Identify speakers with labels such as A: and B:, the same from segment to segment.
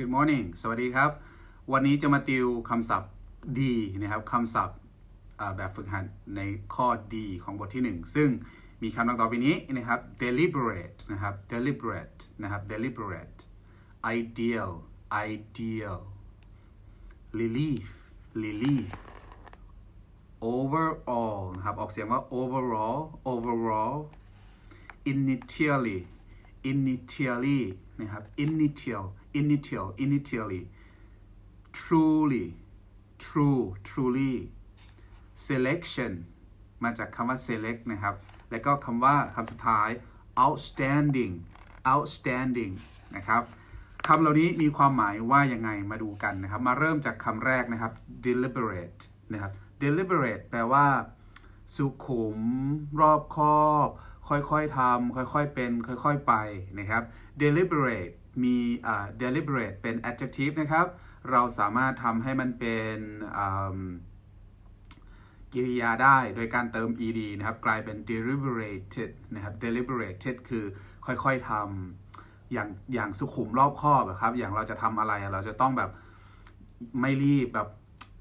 A: Good morning สวัสดีครับ วันนี้จะมาติวคำศัพท์ดีนะครับคำศัพท์แบบฝึกหัดในข้อดีของบทที่ 1 ซึ่งมีคำดังต่อไปนี้นะครับ deliberate นะครับ deliberate นะครับ deliberate ideal ideal relief relief overall นะครับ ออกเสียงว่า overall overall initially initially นะครับ initial initial initially truly true truly selection มาจากคำว่า select นะครับ แล้วก็คำว่าคำสุดท้าย outstanding outstanding นะครับคำเหล่านี้มีความหมายว่ายังไงมาดูกันนะครับ มาเริ่มจากคำแรกนะครับ deliberate นะครับ deliberate แปลว่า สุขุม รอบคอบ ค่อยๆทำค่อยๆเป็น ค่อยๆไปนะครับ deliberate มี deliberate เป็น adjective นะครับ เราสามารถทำให้มันเป็นกิริยาได้โดยการเติม ed นะครับ กลายเป็น deliberated นะครับ deliberated คือค่อยๆทำอย่างอย่างสุขุมรอบคอบครับ อย่างเราจะทำอะไรเราจะต้องแบบไม่รีบแบบ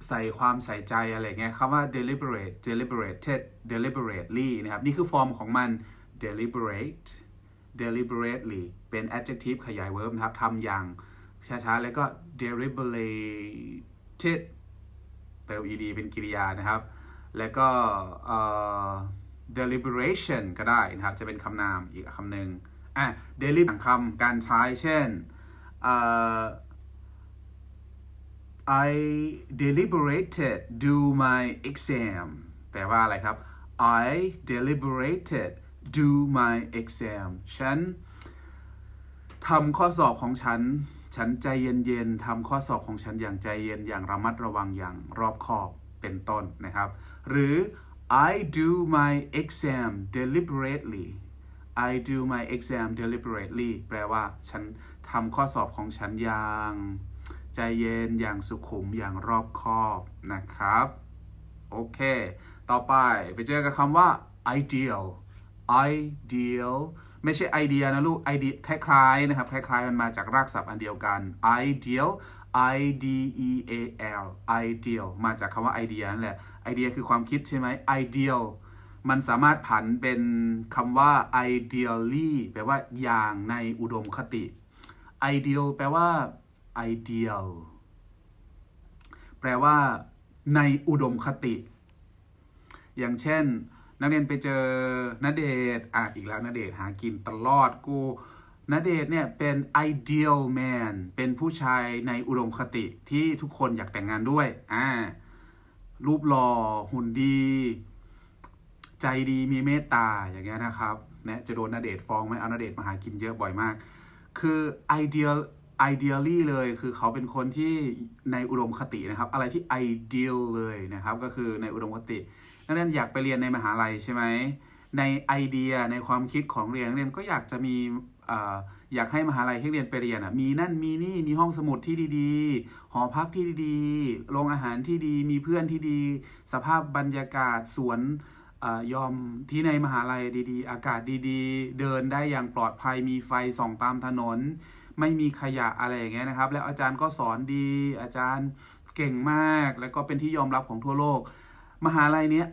A: ใส่ความใส่ใจอะไรเงี้ยคำว่า deliberate deliberated deliberately นะครับ นี่คือฟอร์มของมัน deliberate deliberately เป็น adjective ขยาย verb นะครับทำอย่างช้าๆ แล้วก็ deliberated เติม ed เป็นกริยานะครับ แล้วก็เอ่อ deliberation ก็ได้นะครับ จะเป็นคำนามอีกคำหนึ่งอะ deli คำการใช้เช่นเอ่อ I deliberated do my exam แปลว่าอะไรครับ I deliberated do my exam ฉันทำข้อสอบของฉัน ฉันใจเย็นๆทำข้อสอบของฉันอย่างใจเย็นอย่างระมัดระวังอย่างรอบคอบเป็นต้นนะครับ หรือ I do my exam deliberately I do my exam deliberately แปลว่า ฉันทำข้อสอบของฉันอย่าง ใจเย็นอย่างสุขุมอย่างรอบคอบนะครับ โอเค ต่อไปไปเจอกับคำว่า ideal ideal ไม่ใช่ไอเดียนะลูกไอเดียคล้ายๆนะครับ คล้ายๆ มันมาจากรากศัพท์อันเดียวกัน ideal I D E A L ideal มาจากคำว่าไอเดียนั่นแหละไอเดียคือความคิดใช่ไหม ideal มันสามารถผันเป็นคำว่า ideally แปลว่าอย่างในอุดมคติ ideal แปลว่า ideal แปลว่าในอุดมคติ อย่างเช่น นักเรียนไปเจอนเดชอะอีกแล้วนเดชหากินตลอดกูนเดชเนี่ยเป็น ideal man เป็นผู้ชายในอุดมคติที่ทุกคนอยากแต่งงานด้วยอ่ารูปหล่อหุ่นดี ใจดีมีเมตตาอย่างเงี้ยนะครับเนี่ยจะโดนนเดชฟ้องไหมเอานเดชมาหากินเยอะบ่อยมาก คือ ideal ideally เลยคือเขาเป็นคนที่ในอุดมคตินะครับ อะไรที่ ideal เลยนะครับ ก็คือในอุดมคติ นักเรียนอยากไปเรียนในมหาลัยใช่ไหมในไอเดียในความคิดของเรียนนักเรียนก็อยากจะมีอยากให้มหาลัยที่เรียนไปเรียนมีนั่นมีนี่มีห้องสมุดที่ดีๆ หอพักที่ดีๆโรงอาหารที่ดี มีเพื่อนที่ดี สภาพบรรยากาศสวนอยอมที่ในมหาลัยดีๆ อากาศดีๆ เดินได้อย่างปลอดภัยมีไฟส่องตามถนน ไม่มีขยะอะไรอย่างเงี้ยนะครับ แล้วอาจารย์ก็สอนดีอาจารย์เก่งมาก แล้วก็เป็นที่ยอมรับของทั่วโลก มหาลัยเนี้ย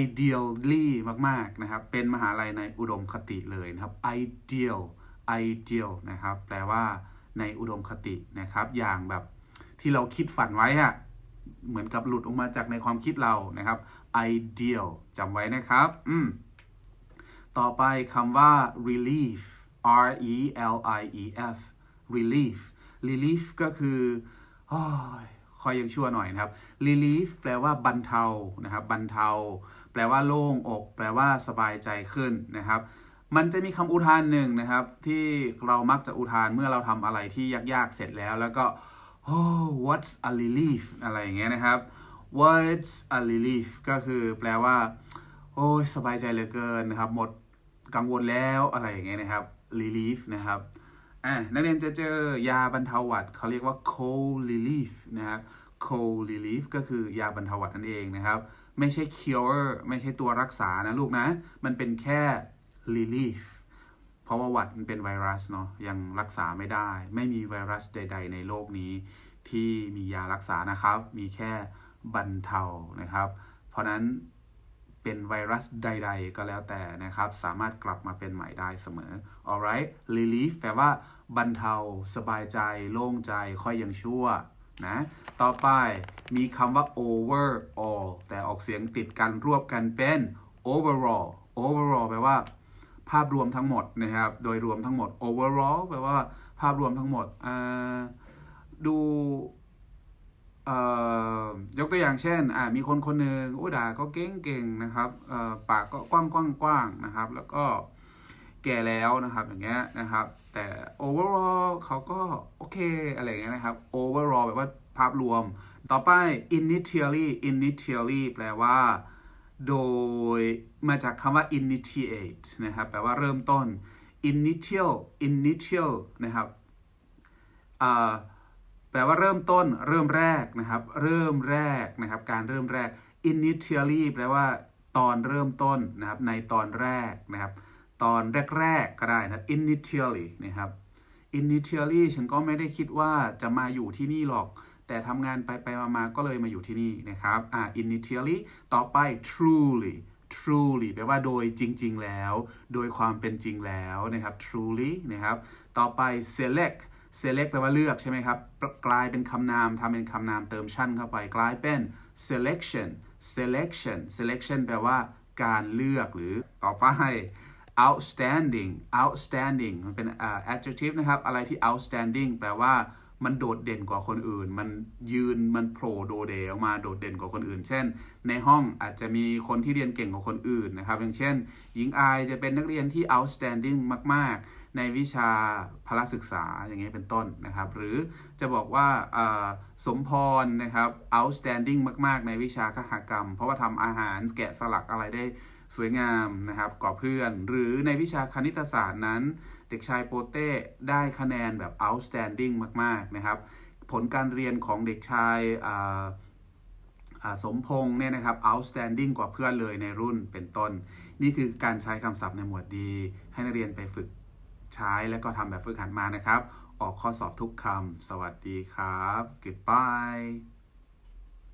A: ideally มากๆนะครับ เป็นมหาลัยในอุดมคติเลยนะครับ ideal ideal นะครับ แปลว่าในอุดมคตินะครับ อย่างแบบที่เราคิดฝันไว้อะเหมือนกับหลุดออกมาจากในความคิดเรานะครับ ideal จำไว้นะครับ อืม ต่อไปคำว่า relief R E L I E F relief relief ก็คือ โอ้ย ค่อยยังชั่วหน่อยนะครับ relief แปลว่าบรรเทานะครับบรรเทา แปลว่าโล่งอก แปลว่าสบายใจขึ้นนะครับ มันจะมีคำอุทานหนึ่งนะครับ ที่เรามักจะอุทานเมื่อเราทำอะไรที่ยากๆเสร็จแล้ว แล้วก็ oh what's a relief อะไรอย่างเงี้ยนะครับ what's a relief ก็คือแปลว่า โอ้ยสบายใจเหลือเกินนะครับ หมดกังวลแล้วอะไรอย่างเงี้ยนะครับ relief นะครับ อะนักเรียนจะเจอยาบรรเทาหวัดเขาเรียกว่า cold relief นะครับ cold relief ก็คือยาบรรเทาหวัดนั่นเองนะครับ ไม่ใช่ cure ไม่ใช่ตัวรักษานะลูกนะ มันเป็นแค่ relief เพราะว่าหวัดมันเป็นไวรัสเนาะยังรักษาไม่ได้ ไม่มีไวรัสใด ๆ ในโลกนี้ ที่มียารักษานะครับ มีแค่บรรเทานะครับ เพราะนั้น เป็นไวรัสใด ๆ ก็แล้วแต่นะครับ สามารถกลับมาเป็นใหม่ได้เสมอ alright relief แปลว่าบรรเทา สบายใจ โล่งใจ ค่อยยังชั่วนะ ต่อไปมีคำว่า overall แต่ออกเสียงติดกันรวบกันเป็น overall overall แปลว่า ภาพรวมทั้งหมดนะครับ โดยรวมทั้งหมด overall แปลว่า ภาพรวมทั้งหมดดู ยกตัวอย่างเช่นมีคนคนหนึ่งอู้ด่าก็เก่งเก่งๆนะครับปากก็กว้างกว้างกว้างๆนะครับ แล้วก็แก่แล้วนะครับอย่างเงี้ยนะครับ แต่ overall เขาก็โอเคอะไรเงี้ยนะครับ overall แปลว่าภาพรวม ต่อไป initially initially แปลว่า โดยมาจากคำว่า initiate นะครับ แปลว่าเริ่มต้น initial initial นะครับ แปลว่าเริ่มต้นเริ่มแรกนะครับ เริ่มแรกนะครับ การเริ่มแรก initially แปลว่าตอนเริ่มต้นนะครับ ในตอนแรกนะครับ ตอนแรกๆก็ได้นะ initially นะครับ initially ฉันก็ไม่ได้คิดว่าจะมาอยู่ที่นี่หรอก แต่ทำงานไปไปมาๆก็เลยมาอยู่ที่นี่นะครับอ่า initially ต่อไป truly truly แปลว่าโดยจริง ๆ แล้ว โดยความเป็นจริงแล้วนะครับ truly นะครับ ต่อไป select select แปลว่าเลือกใช่ไหมครับ กลายเป็นคำนามทำเป็นคำนามเติมชั่นเข้าไปกลายเป็น selection selection selection แปลว่าการเลือกหรือต่อไป outstanding outstanding มันเป็นอ่า adjective นะครับ อะไรที่ outstanding แปลว่ามันโดดเด่นกว่าคนอื่น มันยืน มันโผล่โดดเด่นออกมาโดดเด่นกว่าคนอื่น เช่น ในห้องอาจจะมีคนที่เรียนเก่งกว่าคนอื่นนะครับ อย่างเช่น หญิงอายจะเป็นนักเรียนที่ outstanding มาก ๆ ในวิชาพละศึกษาอย่างนี้เป็นต้นนะครับ หรือจะบอกว่าสมพรนะครับ outstanding มากๆ ในวิชาคหกรรม เพราะว่าทำอาหารแกะสลักอะไรได้สวยงามนะครับกว่าเพื่อน หรือในวิชาคณิตศาสตร์นั้น เด็กชายโปเต้ได้คะแนนแบบ outstanding มาก ๆ นะครับ ผลการเรียนของเด็กชายสมพงษ์เนี่ยนะครับ outstanding กว่าเพื่อนเลยในรุ่นเป็นต้น นี่คือการใช้คำศัพท์ในหมวดดี ให้นักเรียนไปฝึก ใช้และก็ทำแบบฝึกหัดมานะครับ ออกข้อสอบทุกคำ สวัสดีครับ goodbye